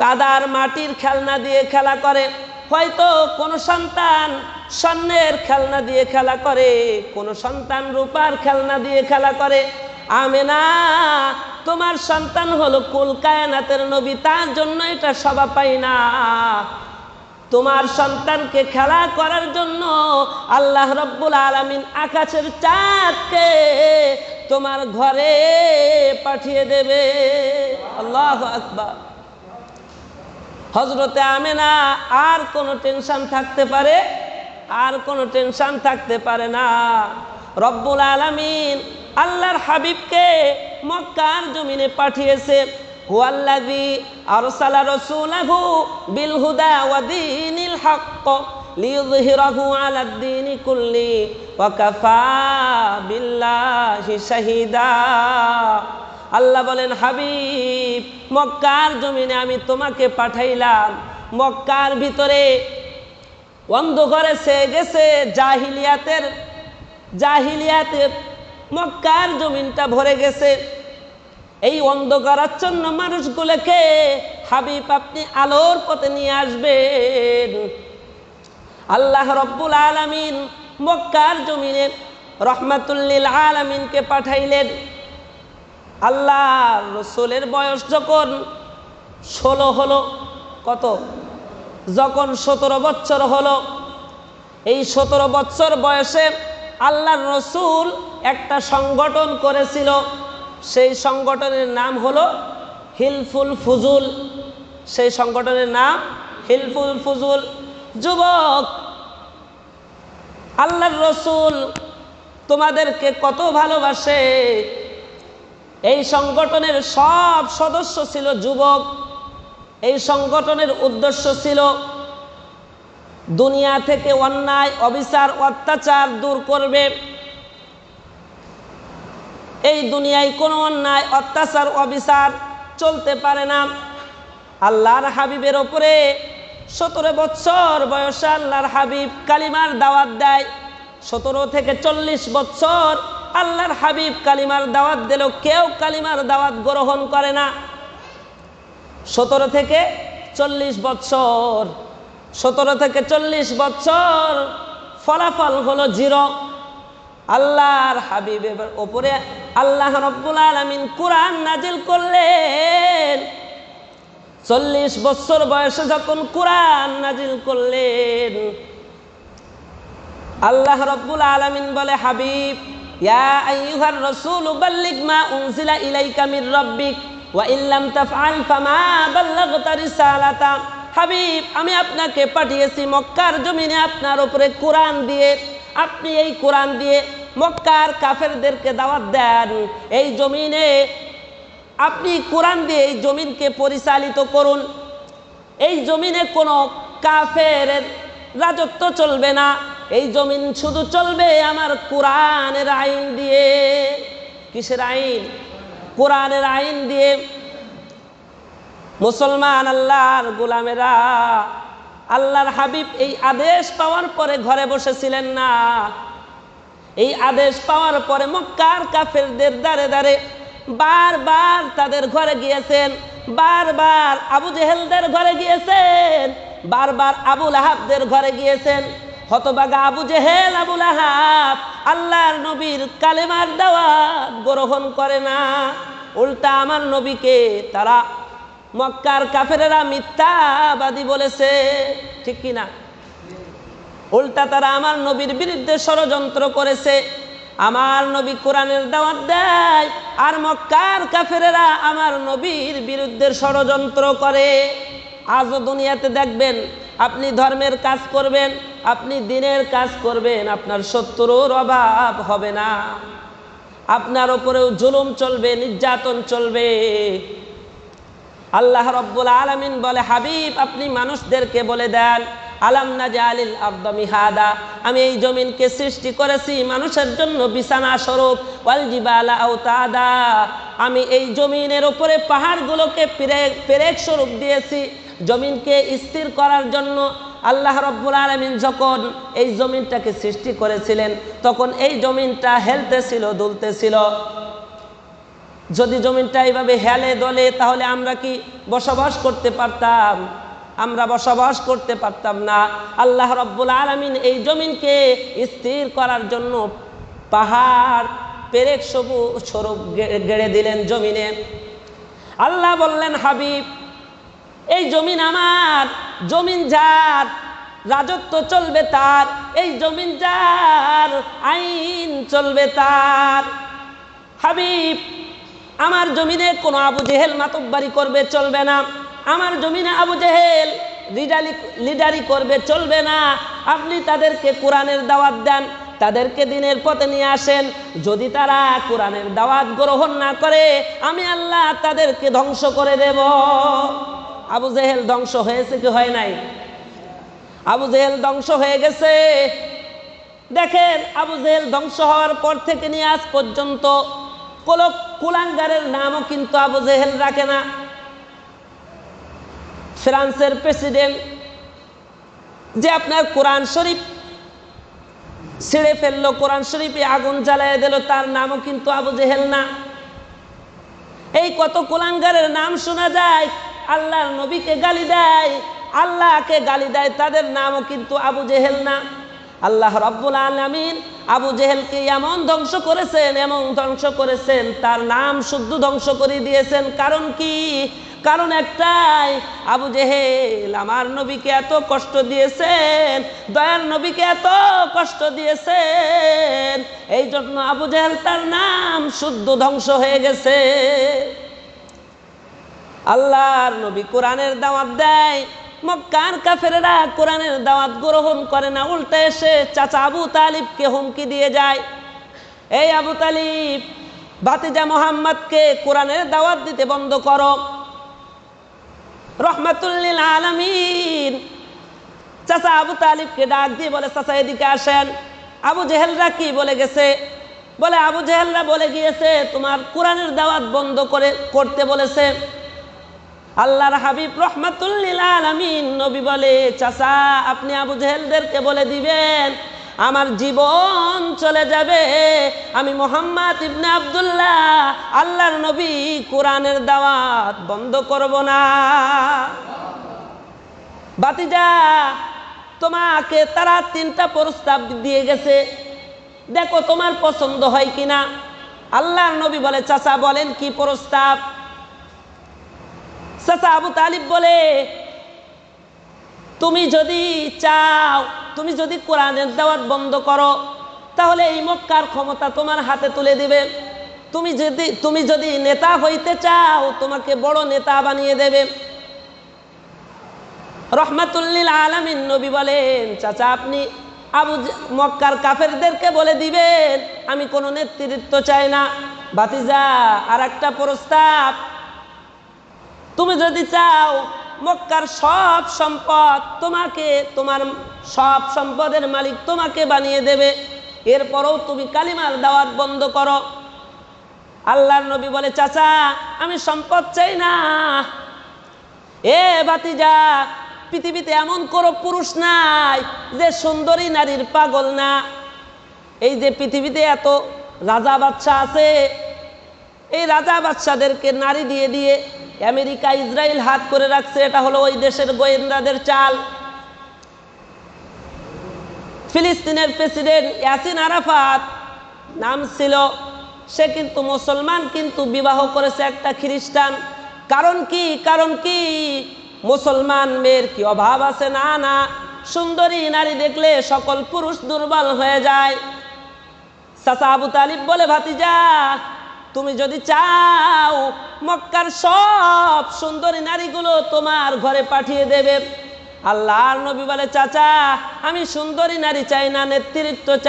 কাদার মাটির খেলনা দিয়ে খেলা করে। হয়তো কোনো সন্তান স্বর্ণের খেলনা দিয়ে খেলা করে, কোনো সন্তান রূপার খেলনা দিয়ে খেলা করে। আমেনা, তোমার সন্তান হলো কুল কায়নাতের নবী, তার জন্য এটা সভা পাই না। তোমার সন্তানকে খেলা করার জন্য আল্লাহ রব্বুল আলমিন আকাশের চাঁদকে তোমার ঘরে পাঠিয়ে দেবে। আল্লাহ আকবার। হজরতে আমেনা, আর কোনো টেনশন থাকতে পারে? আর কোনো টেনশন থাকতে পারে না। রব্বুল আলমিন আল্লাহর হাবিবকে মক্কার জমিনে পাঠিয়েছে। হুয়াল্লাযী আরসালা বিল হুদা কুল্লি আল্লাহ বলেন, হাবিব, মক্কার জমিনে আমি তোমাকে পাঠাইলাম। মক্কার ভিতরে অন্ধকারে সে গেছে, জাহিলিয়াতের জাহিলিয়াতের মক্কার জমিনটা ভরে গেছে। এই অন্ধকারাচ্ছন্ন মানুষগুলোকে, হাবিব, আপনি আলোর পথে নিয়ে আসবেন। আল্লাহ রব্বুল আলমিন মক্কার জমিনে রহমাতুল্লিল আলমিনকে পাঠাইলেন। আল্লাহ রসুলের বয়স যখন ষোলো হলো, কত? যখন সতেরো বছর হলো, এই সতেরো বছর বয়সে আল্লাহর রসুল একটা সংগঠন করেছিল। সেই সংগঠনের নাম হলো হিলফুল ফুজুল। সেই সংগঠনের নাম হিলফুল ফুজুল। যুবক, আল্লাহর রসুল তোমাদেরকে কত ভালোবাসে? এই সংগঠনের সব সদস্য ছিল যুবক। এই সংগঠনের উদ্দেশ্য ছিল দুনিয়া থেকে অন্যায়, অবিচার, অত্যাচার দূর করবে। এই দুনিয়ায় কোনো অন্যায়, অত্যাচার, অবিচার চলতে পারে না। আল্লাহর হাবিবের ওপরে সতেরো বছর বয়সে আল্লাহর হাবিব কালিমার দাওয়াত দেয়। সতেরো থেকে চল্লিশ বছর আল্লাহর হাবিব কালিমার দাওয়াত দিল, কেউ কালিমার দাওয়াত গ্রহণ করে না। সতেরো থেকে চল্লিশ বছর, সতেরো থেকে চল্লিশ বছর, ফলাফল হলো জিরো। আল্লাহর হাবিবের ওপরে আল্লাহ রব্বুল আলমিন কোরআন নাজিল করলেন। চল্লিশ বছর বয়সে যখন কোরআন নাজিল করলেন, আল্লাহ রব্বুল আলমিন বলে, হাবিব মা উনজিলা ওয়া হাবিব, আমি আপনাকে পাঠিয়েছি মক্কার জমিনে আপনার উপরে কোরআন দিয়ে। আপনি এই কোরআন দিয়ে মক্কার কাফেরদেরকে দাওয়াত দেন। এই জমিনে আপনি কোরআন দিয়ে এই জমিনকে পরিচালিত করুন। এই জমিনে কোনো কাফের রাজত্ব চলবে না। এই জমিন শুধু চলবে আমার কোরআনের আইন দিয়ে। কিসের আইন? কোরআনের আইন দিয়ে। মুসলমান আল্লাহর গোলামেরা, আল্লাহর হাবিব এই আদেশ পাওয়ার পরে ঘরে বসেছিলেন না। এই আদেশ পাওয়ার পরে মক্কার কাফেরদের দাঁড়ে দাঁড়ে বারবার তাদের ঘরে গিয়েছেন, বারবার আবু জেহেলদের ঘরে গিয়েছেন, বারবার আবুল আহাবদের ঘরে গিয়েছেন। হতবাগা আবু জেহেল আবুল আহাব আল্লাহর নবীর কালেমার দাওয়াত গ্রহণ করে না। উল্টা আমার নবীকে তারা মক্কার কাফেরেরা মিথ্যাবাদী বলেছে, ঠিক কি না উল্টা তারা আমার নবীর বিরুদ্ধে ষড়যন্ত্র করেছে। আমার নবী কোরআনের দাওয়াত দেয়, আর মক্কার কাফেরেরা আমার নবীর বিরুদ্ধে ষড়যন্ত্র করে। আজও দুনিয়াতে দেখবেন, আপনি ধর্মের কাজ করবেন আপনি দিনের কাজ করবেন, আপনার শত্রুর অভাব হবে না। আপনার ওপরেও জুলুম চলবে, নির্যাতন চলবে। আল্লাহ রব্বুল আলমিন বলে, হাবিব, আপনি মানুষদেরকে বলে দেন, আলাম না জালিল আব্দামি হাদা আমি এই জমিনকে সৃষ্টি করেছি মানুষের জন্য বিছানা স্বরূপ ওয়ালজিবালা আমি এই জমিনের ওপরে পাহাড়গুলোকে পেরেক পেরেক স্বরূপ দিয়েছি। জমিনকে স্থির করার জন্য আল্লাহ রব্বুল আলমিন যখন এই জমিনটাকে সৃষ্টি করেছিলেন, তখন এই জমিনটা হেলতেছিল, দুলতেছিল। যদি জমিনটা এইভাবে হেলে দলে, তাহলে আমরা কি বসবাস করতে পারতাম? আমরা বসবাস করতে পারতাম না। আল্লাহ রব্বুল আলমিন এই জমিনকে স্থির করার জন্য পাহাড়, পেরেক সবু স্বরূপ গেড়ে দিলেন জমিনে। আল্লাহ বললেন, হাবিব এই জমিন আমার, জমিন যার, রাজত্ব চলবে তার, এই জমিন যার, আইন চলবে তার। হাবিব, আমার জমিনে কোনো আবু জেহেল মাতব্বারি করবে, চলবে না। আমার জমিনে আবু জেহেল লিডারি লিডারি করবে, চলবে না। আপনি তাদেরকে কোরআনের দাওয়াত দেন, তাদেরকে দিনের পথে নিয়ে আসেন। যদি তারা কোরআনের দাওয়াত গ্রহণ না করে, আমি আল্লাহ তাদেরকে ধ্বংস করে দেব। আবু জেহেল ধ্বংস হয়েছে কি হয় নাই? আবু জেহেল ধ্বংস হয়ে গেছে। দেখেন, আবু জেহেল ধ্বংস হওয়ার পর থেকে নিয়ে আজ পর্যন্ত কোন কুলাঙ্গারের নামও কিন্তু আবু জেহেল রাখে না। ফ্রান্সের প্রেসিডেন্ট যে আপনার কোরআন শরীফ ছিঁড়ে ফেলল, কোরআন শরীফে আগুন জ্বালিয়ে দিল, তার নামও কিন্তু আবু জেহেল না। এই কত কুলাঙ্গারের নাম শোনা যায় আল্লাহর নবীকে গালি দেয়, আল্লাহকে গালি দেয়, তাদের নামও কিন্তু আবু জেহেল না। আল্লাহ রব্বুল আলমিন আবু জেহেলকে এমন ধ্বংস করেছেন, এমন ধ্বংস করেছেন, তার নাম শুদ্ধ ধ্বংস করে দিয়েছেন। কারণ কি? কারণ একটাই, আবু জেহেল আমার নবীকে এত কষ্ট দিয়েছেন, দয়ার নবীকে এত কষ্ট দিয়েছেন এই জন্য আবু জেহেল তার নাম শুদ্ধ ধ্বংস হয়ে গেছে। আল্লাহর নবী কোরআনের দাওয়াত দেয়। মক্কার কাফেরেরা কোরআনের দাওয়াত গ্রহণ করে না, উল্টে এসে চাচা আবু তালিবকে হুমকি দিয়ে যায়। এই আবু তালিব, ভাতিজা মোহাম্মদকে কোরআনের দাওয়াত দিতে বন্ধ করো। রহমাতুল্লিল আলমিন। চাচা আবু তালিবকে ডাক দিয়ে বলে, চাচা, এদিকে আসেন। আবু জেহেলরা কি বলে গেছে? বলে, আবু জেহেলরা বলে গিয়েছে, তোমার কোরআনের দাওয়াত বন্ধ করে, করতে বলেছে। আল্লাহর হাবিব রহমাতুল্লিল আলমিন নবী বলে, চাচা, আপনি আবু জেহেলদেরকে বলে দিবেন, আমার জীবন চলে যাবে। আমি মোহাম্মদ ইবনে আবদুল্লাহ, আল্লাহর নবী কোরআনের দাওয়াত বন্ধ করব না। বাতিজা, তোমাকে তারা তিনটা প্রস্তাব দিয়ে গেছে। দেখো, তোমার পছন্দ হয় কিনা? আল্লাহর নবী বলে, চাচা, বলেন কি প্রস্তাব? চাচা আবু তালিব বলে, তুমি যদি চাও, তুমি যদি কোরআনের দাওয়াত বন্ধ করো, তাহলে এই মক্কার ক্ষমতা তোমার হাতে তুলে দিবে। তুমি যদি তুমি যদি নেতা হইতে চাও, তোমাকে বড় নেতা বানিয়ে দেবে। রহমাতুল্লিল আলমিন নবী বলেন, চাচা, আপনি আবু মক্কার কাফেরদেরকে বলে দিবেন, আমি কোনো নেতৃত্ব চাই না। ভাতিজা আর একটা প্রস্তাব তুমি যদি চাও মক্কার সব সম্পদ তোমাকে, তোমার সব সম্পদের মালিক তোমাকে বানিয়ে দেবে। এরপরও তুমি কালিমার দাওয়াত বন্ধ করো। আল্লাহর নবী বলে, চাচা, আমি সম্পদ চাই না। এ বাতিজা পৃথিবীতে এমন কোনো পুরুষ নাই যে সুন্দরী নারীর পাগল না। এই যে পৃথিবীতে এত রাজা বাচ্চা আছে, এই রাজা বাচ্চাদেরকে নারী দিয়ে দিয়ে আমেরিকা, ইসরায়েল হাত করে রাখছে, এটা হলো ওই দেশের গোয়েন্দাদের চাল। ফিলিস্তিনের প্রেসিডেন্ট ইয়াসিন আরাফাত নাম ছিল, সে কিন্তু মুসলমান, কিন্তু বিবাহ করেছে একটা খ্রিস্টান। কারণ কি? কারণ কি? মুসলমান মেয়ের কি অভাব আছে? না না। সুন্দরী নারী দেখলে সকল পুরুষ দুর্বল হয়ে যায়। সাসা আবু তালিব বলে, ভাতিজা তুমি যদি চাও মক্কার সব সুন্দরী নারীগুলো তোমার ঘরে পাঠিয়ে দেবে। আল্লাহর নবী বলে, চাচা, আমি সুন্দরী নারী চাই না, নেতৃত্ব চাই